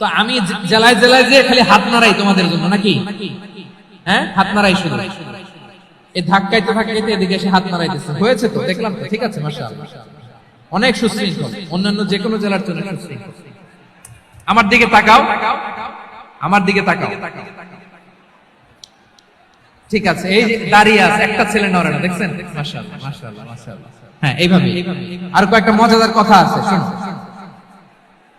তো আমি জেলায় জেলায় যে খালি হাত নাড়াই তোমাদের জন্য, নাকি? হ্যাঁ? হাত নাড়াই শুধু। এই ধাক্কাইতে ধাক্কাইতে এদিকে এসে হাত নাড়াইতেছে। হয়েছে তো, দেখলাম তো, ঠিক আছে, মাশাআল্লাহ। অনেক সুশৃঙ্খল, অন্যান্য যে কোনো জেলার জন্য আমার দিকে তাকাও। আমার দিকে তাকাও। ঠিক আছে, এই দাঁড়িয়ে আছে, একটা ছেলে নড়ে না, দেখছেন? মাশাআল্লাহ মাশাআল্লাহ মাশাআল্লাহ। হ্যাঁ এইভাবে আর কয়েকটা মজাদার কথা আছে, শুনো।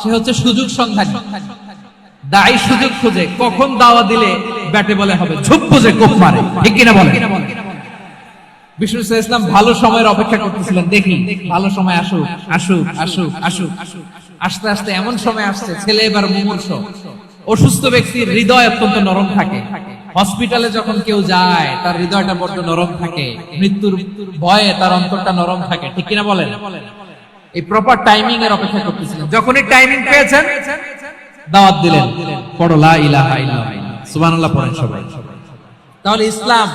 সে হচ্ছে সুযোগ সন্ধানী। দায়ী সুযোগ খুঁজে কখন দাওয়া দিলে ব্যাটে বলে হবে। ঝুপ বুঝে কোপ মারে। ঠিক কিনা বলে বিষ্ণু ইসা ইসলাম ভালো সময়ের অপেক্ষা করতেছিলেন। দেখি, ভালো সময় আসুক আসুক আসুক আসুক। আস্তে আস্তে এমন সময় আসছে, ছেলে এবার মুমূর্ষ। অসুস্থ ব্যক্তির হৃদয় অত্যন্ত নরম থাকে। হসপিটালে যখন কেউ যায়, তার হৃদয়টা বড্ড নরম থাকে। মৃত্যুর ভয়ে তার অন্তরটা নরম থাকে। ঠিক কিনা বলেন? এই প্রপার টাইমিং এর অপেক্ষা করতেছিলেন। যখনই টাইমিং পেয়েছেন, দাওয়াত দিলেন। পড়ো, লা ইলাহা ইল্লাল্লাহ। সুবহানাল্লাহ পড়েন সবাই। তাহলে ইসলাম